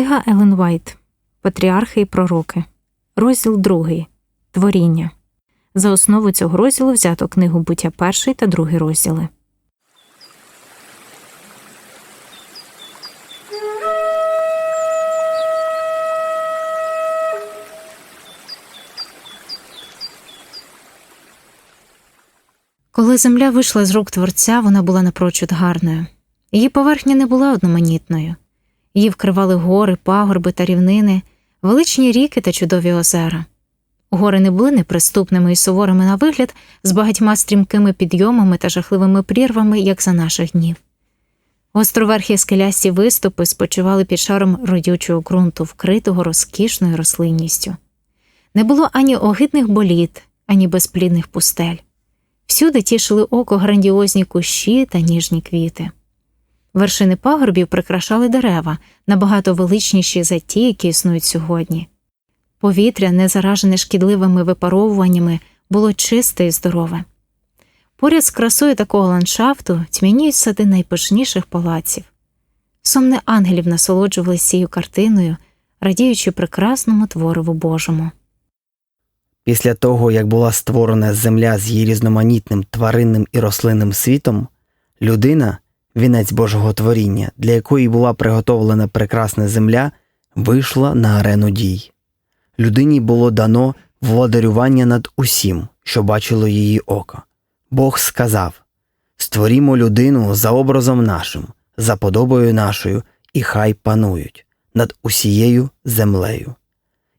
Книга Елен Вайт Патріархи і Пророки. Розділ 2. Творіння. За основу цього розділу взято книгу буття перший та другий розділи. Коли земля вийшла з рук творця, вона була напрочуд гарною. Її поверхня не була одноманітною. Її вкривали гори, пагорби та рівнини, величні ріки та чудові озера. Гори не були неприступними і суворими на вигляд, з багатьма стрімкими підйомами та жахливими прірвами, як за наших днів. Островерхі скелясті виступи спочивали під шаром родючого ґрунту, вкритого розкішною рослинністю. Не було ані огидних боліт, ані безплідних пустель. Всюди тішили око грандіозні кущі та ніжні квіти. Вершини пагорбів прикрашали дерева, набагато величніші за ті, які існують сьогодні. Повітря, не заражене шкідливими випаровуваннями, було чисте і здорове. Поряд з красою такого ландшафту тьмяніють сади найпишніших палаців. Сомни ангелів насолоджувалися цією картиною, радіючи прекрасному твориву Божому. Після того, як була створена земля з її різноманітним тваринним і рослинним світом, людина, вінець Божого творіння, для якої була приготовлена прекрасна земля, вийшла на арену дій. Людині було дано владарювання над усім, що бачило її око. Бог сказав Створімо людину за образом нашим, за подобою нашою, і хай панують над усією землею.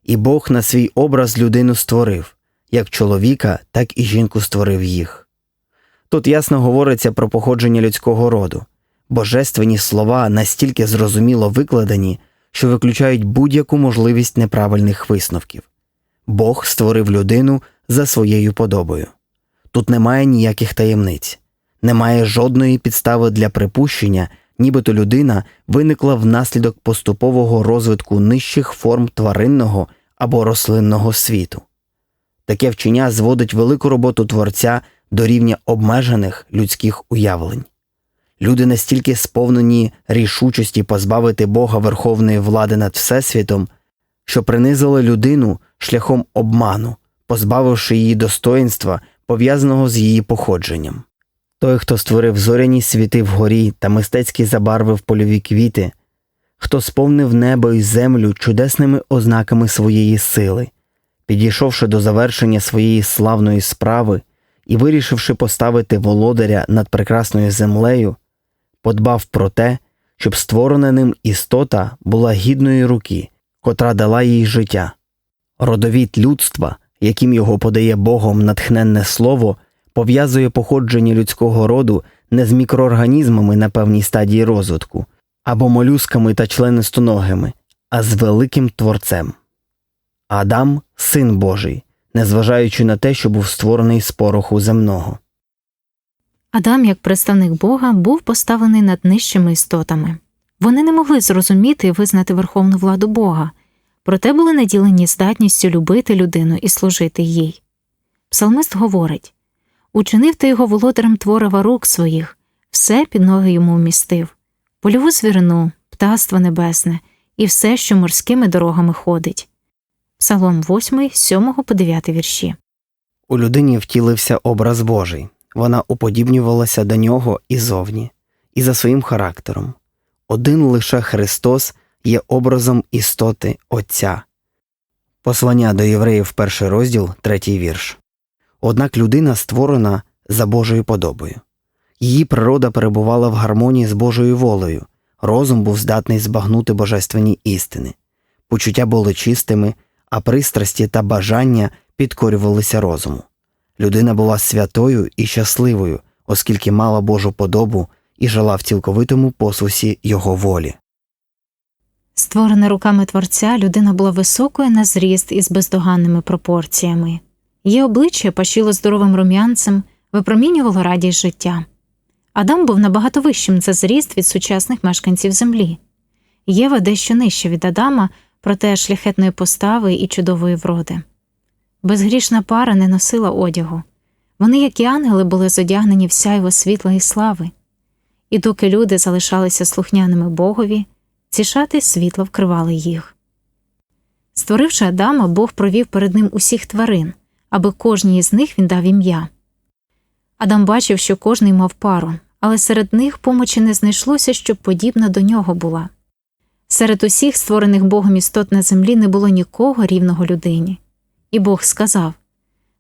І Бог на свій образ людину створив, як чоловіка, так і жінку створив їх. Тут ясно говориться про походження людського роду, божественні слова настільки зрозуміло викладені, що виключають будь-яку можливість неправильних висновків. Бог створив людину за своєю подобою. Тут немає ніяких таємниць, немає жодної підстави для припущення, нібито людина виникла внаслідок поступового розвитку нижчих форм тваринного або рослинного світу. Таке вчення зводить велику роботу творця до рівня обмежених людських уявлень. Люди настільки сповнені рішучості позбавити Бога верховної влади над Всесвітом, що принизили людину шляхом обману, позбавивши її достоїнства, пов'язаного з її походженням. Той, хто створив зоряні світи вгорі та мистецькі забарвив польові квіти, хто сповнив небо і землю чудесними ознаками своєї сили, підійшовши до завершення своєї славної справи і вирішивши поставити володаря над прекрасною землею, подбав про те, щоб створена ним істота була гідної руки, котра дала їй життя. Родовід людства, яким його подає Богом натхненне слово, пов'язує походження людського роду не з мікроорганізмами на певній стадії розвитку або молюсками та членистоногими, а з великим творцем. Адам син Божий, незважаючи на те, що був створений з пороху земного. Адам, як представник Бога, був поставлений над нижчими істотами. Вони не могли зрозуміти і визнати верховну владу Бога, проте були наділені здатністю любити людину і служити їй. Псалмист говорить Учинив ти його володарем творива рук своїх, все під ноги йому вмістив, польову звірину, птаство небесне і все, що морськими дорогами ходить. Псалом 8, 7 по 9 вірші. У людині втілився образ Божий, вона уподібнювалася до нього і зовні, і за своїм характером. Один лише Христос є образом істоти Отця. Послання до євреїв, перший розділ, третій вірш. Однак людина створена за Божою подобою. Її природа перебувала в гармонії з Божою волею, розум був здатний збагнути божественні істини, почуття були чистими, а пристрасті та бажання підкорювалися розуму. Людина була святою і щасливою, оскільки мала Божу подобу і жила в цілковитому посусі Його волі. Створена руками творця, людина була високою на зріст із бездоганними пропорціями. Її обличчя пашіло здоровим рум'янцем, випромінювало радість життя. Адам був набагато вищим за зріст від сучасних мешканців землі. Єва дещо нижча від Адама, проте шляхетної постави і чудової вроди. Безгрішна пара не носила одягу. Вони, як і ангели, були зодягнені в сяйво світла і слави. І доки люди залишалися слухняними Богові, ці шати світло вкривали їх. Створивши Адама, Бог провів перед ним усіх тварин, аби кожній із них він дав ім'я. Адам бачив, що кожний мав пару, але серед них помочі не знайшлося, щоб подібна до нього була. Серед усіх створених Богом істот на землі не було нікого рівного людині. І Бог сказав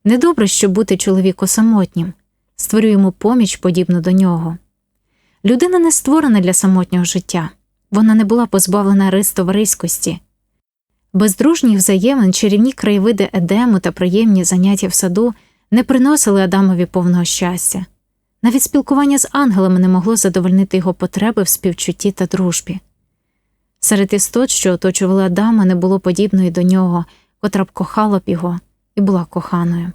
Недобре, щоб бути чоловіку самотнім, створю йому поміч подібну до нього. Людина не створена для самотнього життя, вона не була позбавлена рис товариськості. Без дружніх взаємин чарівні краєвиди Едему та приємні заняття в саду не приносили Адамові повного щастя. Навіть спілкування з ангелами не могло задовольнити його потреби в співчутті та дружбі. Серед істот, що оточували Адама, не було подібної до нього, котра б кохала б його і була коханою.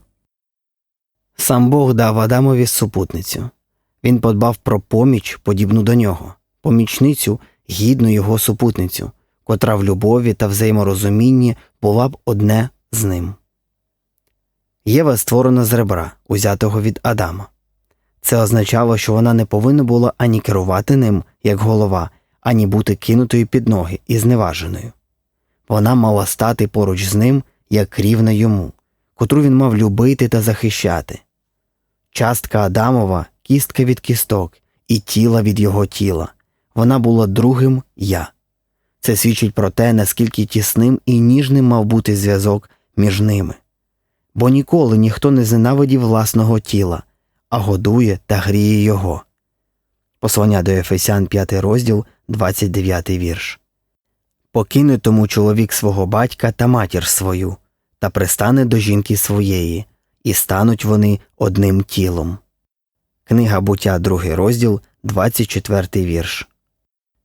Сам Бог дав Адамові супутницю. Він подбав про поміч, подібну до нього, помічницю, гідну його супутницю, котра в любові та взаєморозумінні була б одне з ним. Єва створена з ребра, узятого від Адама. Це означало, що вона не повинна була ані керувати ним, як голова, ані бути кинутою під ноги і зневаженою. Вона мала стати поруч з ним, як рівна йому, котру він мав любити та захищати. Частка Адамова кістка від кісток і тіла від його тіла. Вона була другим я. Це свідчить про те, наскільки тісним і ніжним мав бути зв'язок між ними. Бо ніколи ніхто не зненавидів власного тіла, а годує та гріє його. Послання до Ефесян 5 розділ, 29 вірш. Покине тому чоловік свого батька та матір свою, та пристане до жінки своєї, і стануть вони одним тілом. Книга буття, другий розділ, 24 вірш.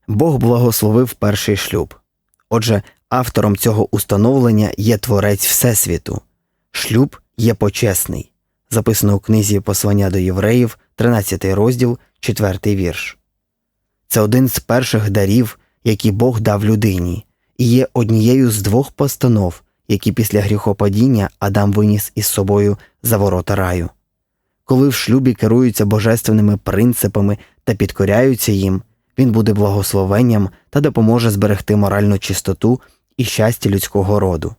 Бог благословив перший шлюб. Отже, автором цього установлення є творець Всесвіту. Шлюб є почесний. Записано у книзі Послання до євреїв, 13 розділ, 4 вірш. Це один з перших дарів, які Бог дав людині, і є однією з двох постанов, які після гріхопадіння Адам виніс із собою за ворота раю. Коли в шлюбі керуються божественними принципами та підкоряються їм, він буде благословенням та допоможе зберегти моральну чистоту і щастя людського роду.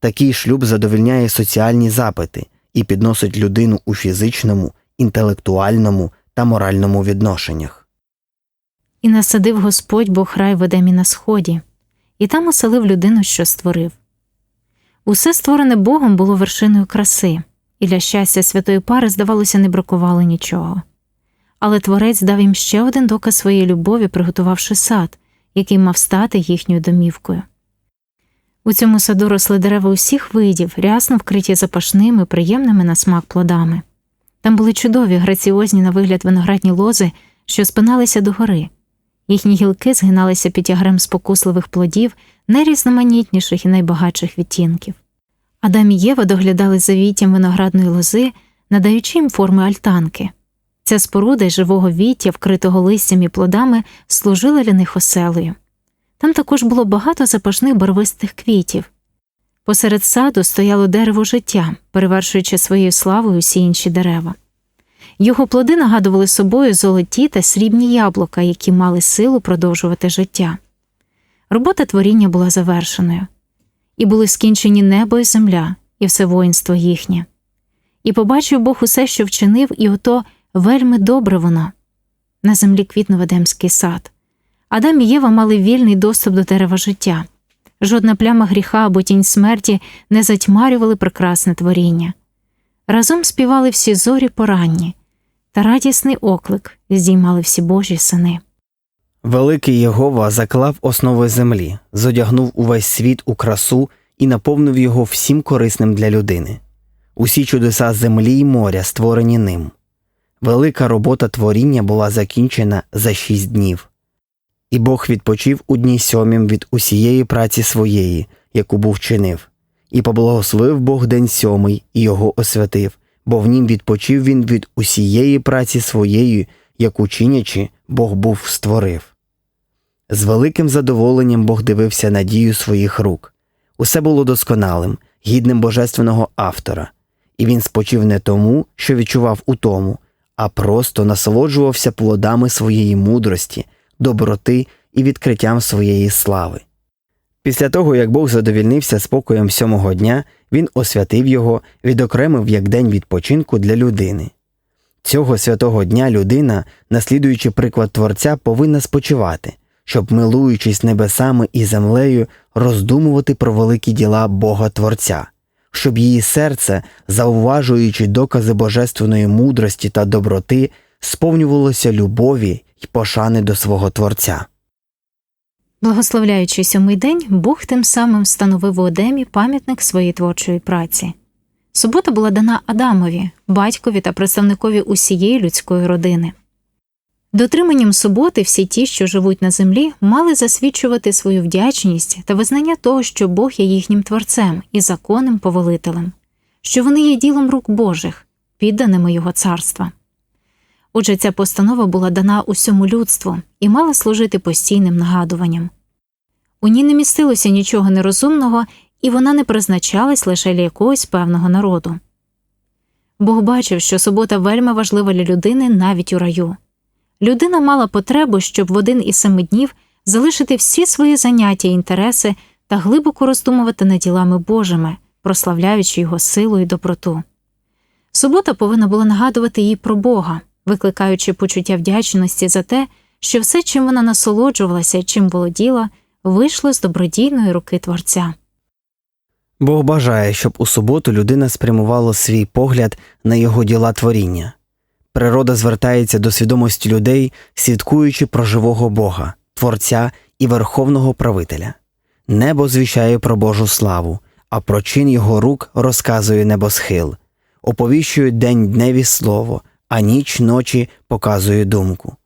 Такий шлюб задовільняє соціальні запити і підносить людину у фізичному, інтелектуальному та моральному відношеннях. І насадив Господь Бог рай в Едемі на сході, і там оселив людину, що створив. Усе створене Богом було вершиною краси, і для щастя святої пари, здавалося, не бракувало нічого. Але творець дав їм ще один доказ своєї любові, приготувавши сад, який мав стати їхньою домівкою. У цьому саду росли дерева усіх видів, рясно вкриті запашними, приємними на смак плодами. Там були чудові, граціозні на вигляд виноградні лози, що спиналися догори. Їхні гілки згиналися під тягарем спокусливих плодів найрізноманітніших і найбагатших відтінків. Адам і Єва доглядали за віттям виноградної лози, надаючи їм форми альтанки. Ця споруда із живого віття, вкритого листям і плодами, служила для них оселею. Там також було багато запашних барвистих квітів. Посеред саду стояло дерево життя, перевершуючи своєю славою усі інші дерева. Його плоди нагадували собою золоті та срібні яблука, які мали силу продовжувати життя. Робота творіння була завершеною, і були скінчені небо і земля, і все воїнство їхнє. І побачив Бог усе, що вчинив, і ото вельми добре воно. На землі квітнув Едемський сад. Адам і Єва мали вільний доступ до дерева життя. Жодна пляма гріха або тінь смерті не затьмарювали прекрасне творіння. Разом співали всі зорі поранні, та радісний оклик здіймали всі Божі сини. Великий Єгова заклав основи землі, зодягнув увесь світ у красу і наповнив його всім корисним для людини. Усі чудеса землі й моря створені ним. Велика робота творіння була закінчена за шість днів. І Бог відпочив у дні сьомім від усієї праці своєї, яку був чинив, і поблагословив Бог день сьомий і його освятив, бо в нім відпочив він від усієї праці своєї, яку чинячи, Бог був створив. З великим задоволенням Бог дивився на дію своїх рук. Усе було досконалим, гідним божественного автора, і він спочив не тому, що відчував утому, а просто насолоджувався плодами своєї мудрості, доброти і відкриттям своєї слави. Після того, як Бог задовільнився спокоєм сьомого дня, він освятив його, відокремив як день відпочинку для людини. Цього святого дня людина, наслідуючи приклад Творця, повинна спочивати, щоб, милуючись небесами і землею, роздумувати про великі діла Бога Творця, щоб її серце, зауважуючи докази божественної мудрості та доброти, сповнювалося любові й пошани до свого Творця. Благословляючи сьомий день, Бог тим самим встановив у Едемі пам'ятник своєї творчої праці. Субота була дана Адамові, батькові та представникові усієї людської родини. Дотриманням суботи всі ті, що живуть на землі, мали засвідчувати свою вдячність та визнання того, що Бог є їхнім творцем і законним повелителем, що вони є ділом рук Божих, підданими Його царства. Отже, ця постанова була дана усьому людству і мала служити постійним нагадуванням. У ній не містилося нічого нерозумного, і вона не призначалась лише для якогось певного народу. Бог бачив, що субота вельми важлива для людини навіть у раю. Людина мала потребу, щоб в один із семи днів залишити всі свої заняття і інтереси та глибоко роздумувати над ділами Божими, прославляючи його силу і доброту. Субота повинна була нагадувати їй про Бога, викликаючи почуття вдячності за те, що все, чим вона насолоджувалася і чим володіла, вийшло з добродійної руки Творця. Бог бажає, щоб у суботу людина спрямувала свій погляд на його діла творіння. Природа звертається до свідомості людей, свідкуючи про живого Бога, Творця і Верховного Правителя. Небо звіщає про Божу славу, а про чин його рук розказує небосхил, оповіщує день дневі слово, а ніч ночі показує думку.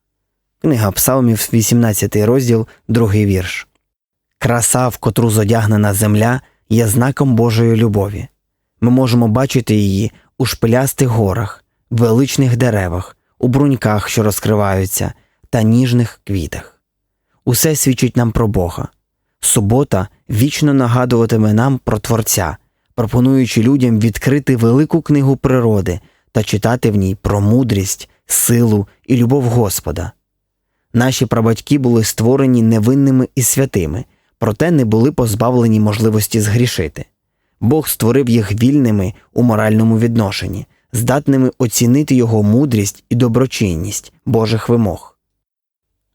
Книга Псалмів, 18 розділ, 2 вірш. Краса, в котру зодягнена земля, є знаком Божої любові. Ми можемо бачити її у шпилястих горах, величних деревах, у бруньках, що розкриваються, та ніжних квітах. Усе свідчить нам про Бога. Субота вічно нагадуватиме нам про Творця, пропонуючи людям відкрити велику книгу природи та читати в ній про мудрість, силу і любов Господа. Наші прабатьки були створені невинними і святими, проте не були позбавлені можливості згрішити. Бог створив їх вільними у моральному відношенні, здатними оцінити його мудрість і доброчинність Божих вимог.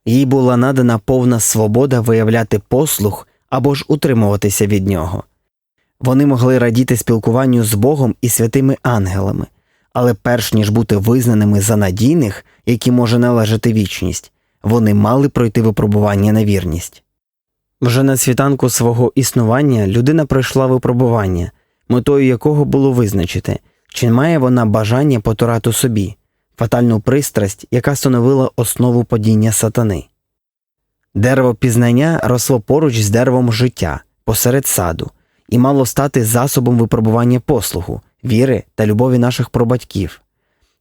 Їй була надана повна свобода виявляти послух або ж утримуватися від нього. Вони могли радіти спілкуванню з Богом і святими ангелами, але перш ніж бути визнаними за надійних, які може належати вічність, вони мали пройти випробування на вірність. Вже на світанку свого існування людина пройшла випробування, метою якого було визначити, чи має вона бажання потурати собі, фатальну пристрасть, яка становила основу падіння сатани. Дерево пізнання росло поруч з деревом життя посеред саду і мало стати засобом випробування послугу, віри та любові наших пробатьків.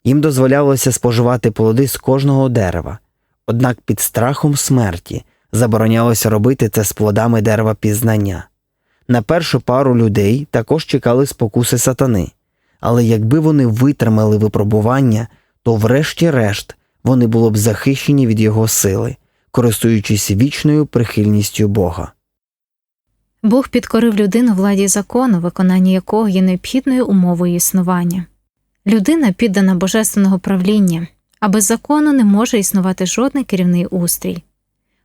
Їм дозволялося споживати плоди з кожного дерева, однак під страхом смерті заборонялося робити це з плодами дерева пізнання. На першу пару людей також чекали спокуси сатани, але якби вони витримали випробування, то врешті-решт вони були б захищені від його сили, користуючись вічною прихильністю Бога. Бог підкорив людину владі закону, виконання якого є необхідною умовою існування. Людина піддана божественного правління, а без закону не може існувати жодний керівний устрій.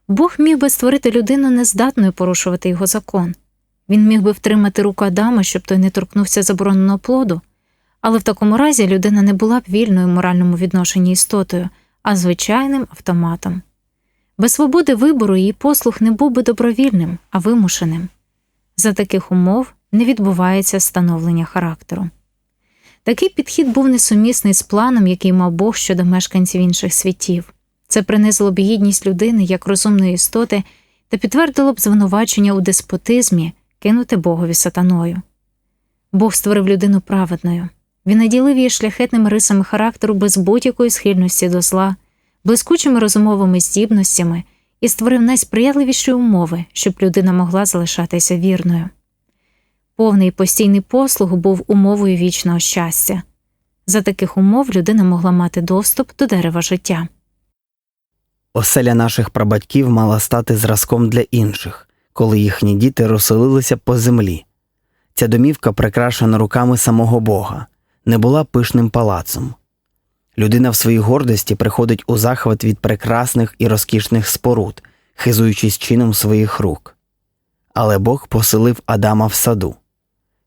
Бог міг би створити людину нездатною порушувати його закон. Він міг би втримати руку Адама, щоб той не торкнувся забороненого плоду, але в такому разі людина не була б вільною в моральному відношенні істотою, а звичайним автоматом. Без свободи вибору її послух не був би добровільним, а вимушеним. За таких умов не відбувається становлення характеру. Такий підхід був несумісний з планом, який мав Бог щодо мешканців інших світів. Це принизило б гідність людини як розумної істоти та підтвердило б звинувачення у деспотизмі, кинуте Богові сатаною. Бог створив людину праведною. Він наділив її шляхетними рисами характеру без будь-якої схильності до зла, блискучими розумовими здібностями і створив найсприятливіші умови, щоб людина могла залишатися вірною. Повний постійний послуг був умовою вічного щастя. За таких умов людина могла мати доступ до дерева життя. Оселя наших прабатьків мала стати зразком для інших, коли їхні діти розселилися по землі. Ця домівка, прикрашена руками самого Бога, не була пишним палацом. Людина в своїй гордості приходить у захват від прекрасних і розкішних споруд, хизуючись чином своїх рук. Але Бог поселив Адама в саду.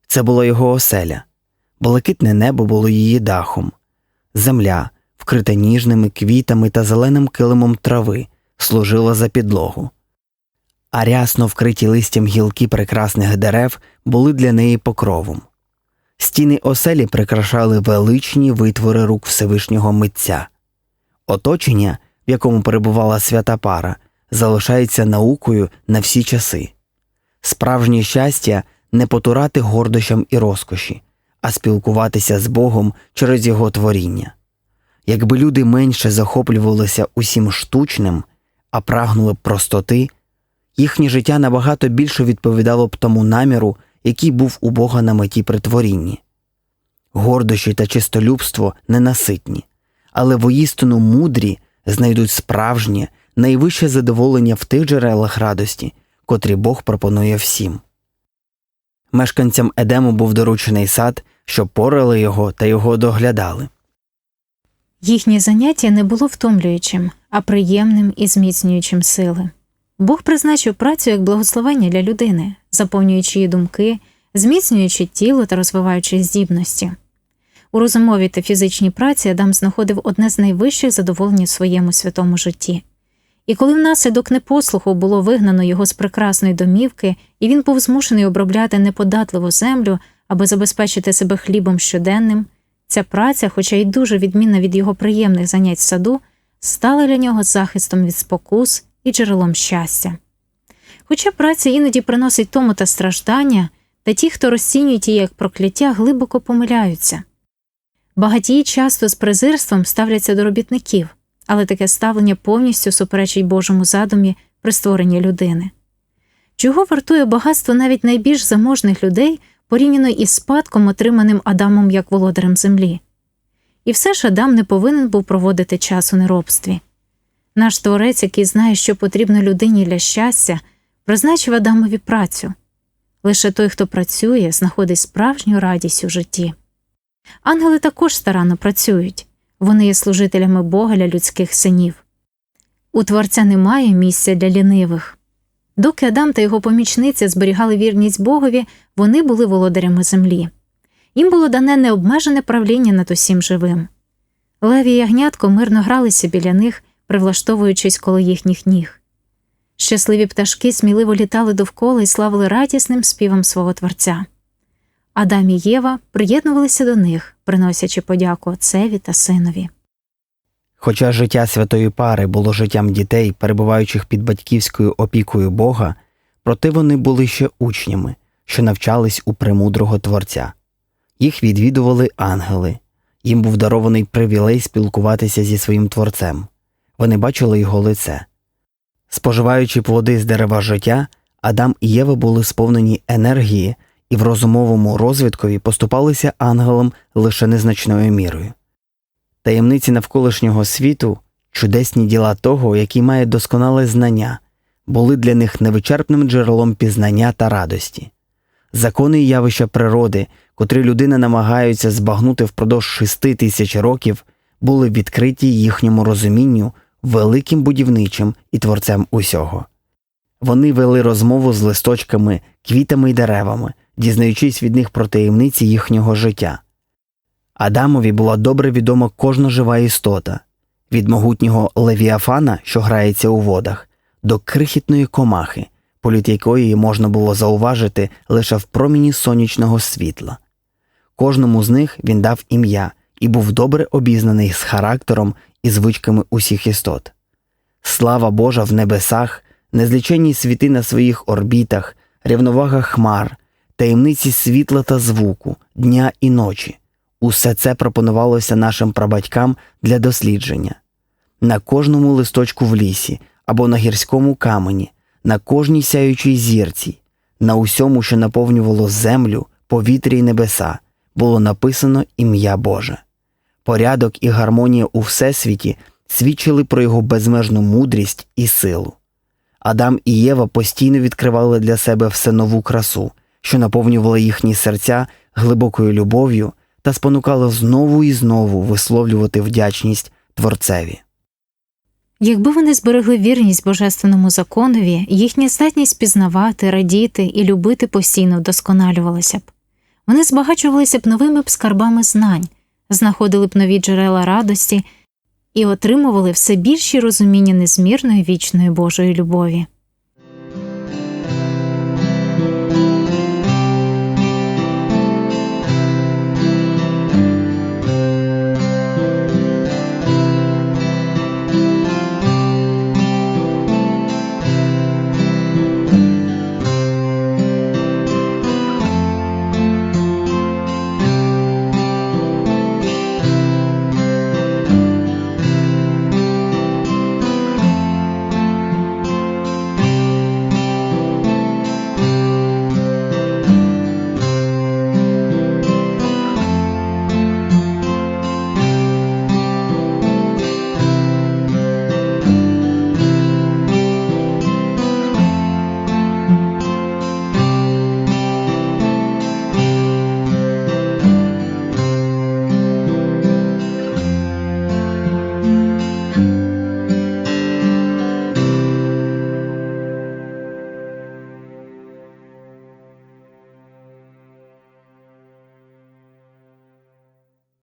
Це було його оселя. Блакитне небо було її дахом, земля, вкрита ніжними квітами та зеленим килимом трави, служила за підлогу. А рясно вкриті листям гілки прекрасних дерев були для неї покровом. Стіни оселі прикрашали величні витвори рук Всевишнього митця. Оточення, в якому перебувала свята пара, залишається наукою на всі часи. Справжнє щастя не потурати гордощам і розкоші, а спілкуватися з Богом через його творіння. Якби люди менше захоплювалися усім штучним, а прагнули простоти, їхнє життя набагато більше відповідало б тому наміру, який був у Бога на меті при творінні. Гордощі та чистолюбство ненаситні, але воїстину мудрі знайдуть справжнє, найвище задоволення в тих джерелах радості, котрі Бог пропонує всім. Мешканцям Едему був доручений сад, щоб порали його та його доглядали. Їхнє заняття не було втомлюючим, а приємним і зміцнюючим сили. Бог призначив працю як благословення для людини, заповнюючи її думки, зміцнюючи тіло та розвиваючи здібності. У розумовій та фізичній праці Адам знаходив одне з найвищих задоволень у своєму святому житті. І коли внаслідок непослуху було вигнано його з прекрасної домівки, і він був змушений обробляти неподатливу землю, аби забезпечити себе хлібом щоденним, ця праця, хоча й дуже відмінна від його приємних занять в саду, стала для нього захистом від спокус і джерелом щастя. Хоча праця іноді приносить тому та страждання, та ті, хто розцінюють її як прокляття, глибоко помиляються. Багатії часто з презирством ставляться до робітників, але таке ставлення повністю суперечить Божому задумі при створенні людини. Чого вартує багатство навіть найбільш заможних людей порівняно із спадком, отриманим Адамом як володарем землі? І все ж Адам не повинен був проводити час у неробстві. Наш творець, який знає, що потрібно людині для щастя, призначив Адамові працю. Лише той, хто працює, знаходить справжню радість у житті. Ангели також старанно працюють вони є служителями Бога для людських синів. У Творця немає місця для лінивих. Доки Адам та його помічниця зберігали вірність Богові, вони були володарями землі. Їм було дане необмежене правління над усім живим. Леві і ягнятко мирно гралися біля них, привлаштовуючись коло їхніх ніг. Щасливі пташки сміливо літали довкола і славили радісним співом свого Творця. Адам і Єва приєднувалися до них, приносячи подяку Отцеві та Синові. Хоча життя святої пари було життям дітей, перебуваючих під батьківською опікою Бога, проте вони були ще учнями, що навчались у премудрого Творця. Їх відвідували ангели, їм був дарований привілей спілкуватися зі своїм творцем. Вони бачили його лице. Споживаючи плоди з дерева життя, Адам і Єва були сповнені енергії і в розумовому розвиткові поступалися ангелам лише незначною мірою. Таємниці навколишнього світу, чудесні діла того, який має досконале знання, були для них невичерпним джерелом пізнання та радості. Закони і явища природи, котрі людина намагається збагнути впродовж шести тисяч років, були відкриті їхньому розумінню великим будівничим і творцем усього. Вони вели розмову з листочками, квітами й деревами, дізнаючись від них про таємниці їхнього життя. Адамові була добре відома кожна жива істота від могутнього левіафана, що грається у водах, до крихітної комахи, політ якої можна було зауважити лише в проміні сонячного світла. Кожному з них він дав ім'я і був добре обізнаний з характером і звичками усіх істот. Слава Божа в небесах, незліченні світи на своїх орбітах, рівновага хмар, таємниці світла та звуку, дня і ночі. Усе це пропонувалося нашим прабатькам для дослідження. На кожному листочку в лісі або на гірському камені, на кожній сяючій зірці, на усьому, що наповнювало землю, повітря й небеса, було написано ім'я Боже. Порядок і гармонія у всесвіті свідчили про його безмежну мудрість і силу. Адам і Єва постійно відкривали для себе все нову красу, що наповнювала їхні серця глибокою любов'ю та спонукала знову і знову висловлювати вдячність Творцеві. Якби вони зберегли вірність божественному законові, їхня здатність пізнавати, радіти і любити постійно вдосконалювалася б. Вони збагачувалися б новими б скарбами знань, знаходили б нові джерела радості і отримували все більші розуміння незмірної вічної Божої любові.